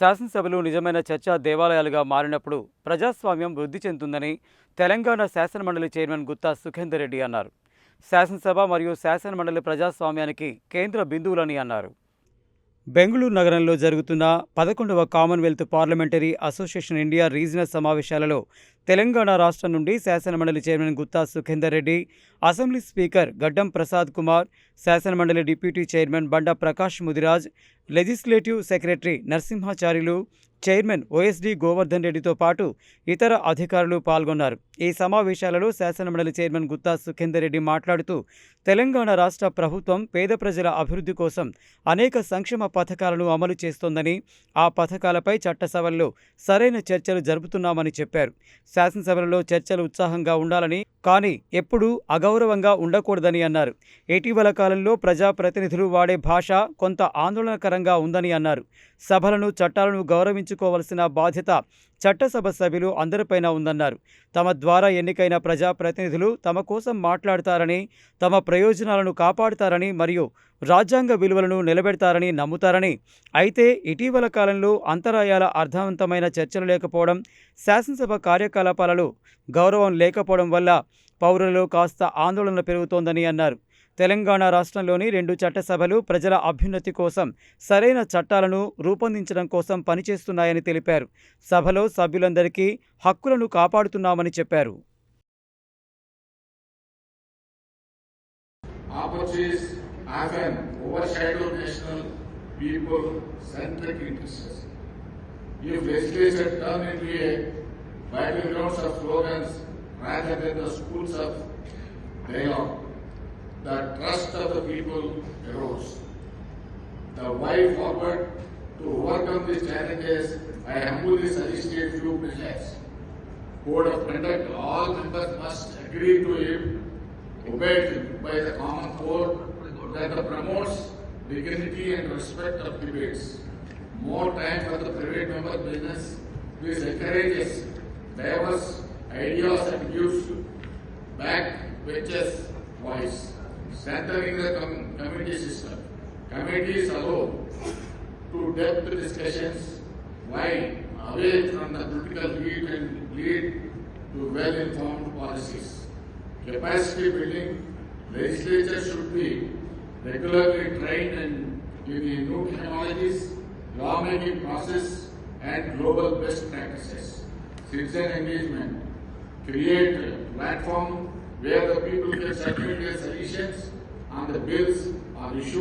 శాసనసభలు నిజమైన చర్చా దేవాలయాలుగా మారినప్పుడు ప్రజాస్వామ్యం వృద్ధి చెందుతుందని తెలంగాణ శాసనమండలి చైర్మన్ గుత్తా సుఖేందర్ రెడ్డి అన్నారు. శాసనసభ మరియు శాసనమండలి ప్రజాస్వామ్యానికి కేంద్ర బిందువులని అన్నారు. బెంగళూరు నగరంలో జరుగుతున్న పదకొండవ Commonwealth parliamentary association India regional సమావేశాలలో తెలంగాణ రాష్ట్రం నుండి శాసనమండలి chairman Gutta Sukhender Reddy assembly speaker Gaddam Prasad Kumar శాసనమండలి deputy chairman Banda Prakash Mudiraj legislative secretary Narasimhacharyulu chairman OSD Govardhan రెడ్డితో పాటు ఇతర అధికారులు పాల్గొన్నారు. ఈ సమావేశాలలో శాసనమండలి చైర్మన్ గుత్తా సుఖేందర్ రెడ్డి మాట్లాడుతూ తెలంగాణ రాష్ట్ర ప్రభుత్వం పేద ప్రజల అభివృద్ధి కోసం అనేక సంక్షేమ పథకాలను అమలు చేస్తోందని ఆ పథకాలపై చట్టసభల్లో సరైన చర్చలు జరుపుతున్నామని చెప్పారు. శాసనసభలలో చర్చలు ఉత్సాహంగా ఉండాలని కానీ ఎప్పుడూ అగౌరవంగా ఉండకూడదని అన్నారు. ఇటీవల కాలంలో ప్రజాప్రతినిధులు వాడే భాష కొంత ఆందోళనకరంగా ఉందని అన్నారు. సభలను చట్టాలను గౌరవించుకోవలసిన బాధ్యత చట్టసభ సభ్యులు అందరిపైన ఉందన్నారు. తమ ద్వారా ఎన్నికైన ప్రజాప్రతినిధులు తమ కోసం మాట్లాడతారని తమ ప్రయోజనాలను కాపాడుతారని మరియు రాజ్యాంగ విలువలను నిలబెడతారని నమ్ముతారని. అయితే ఇటీవల కాలంలో అంతరాయాల అర్థవంతమైన చర్చలు లేకపోవడం శాసనసభ కార్యకలాపాలలో గౌరవం లేకపోవడం వల్ల పౌరులలో కాస్త ఆందోళన పెరుగుతోందని అన్నారు. తెలంగాణ రాష్ట్రంలోని రెండు చట్టసభలు ప్రజల అభ్యున్నతి కోసం సరైన చట్టాలను రూపొందించడం కోసం పనిచేస్తున్నాయని తెలిపారు. సభలో సభ్యులందరికీ హక్కులను కాపాడుతున్నామని చెప్పారు. The trust of the people erodes. The way forward to overcome these challenges, I humbly suggest a few measures. Code of conduct, all members must agree to it, obeyed by the common code that promotes dignity and respect of debates. More time for the private member business, which encourages diverse Strengthening the com- committee system. Committees allow to depth discussions while away from the political lead and lead to well-informed policies. Capacity building, legislature should be regularly trained in, in new technologies, lawmaking process and global best practices. Citizen engagement, create a platform where the people can submit their suggestions on the bills or issues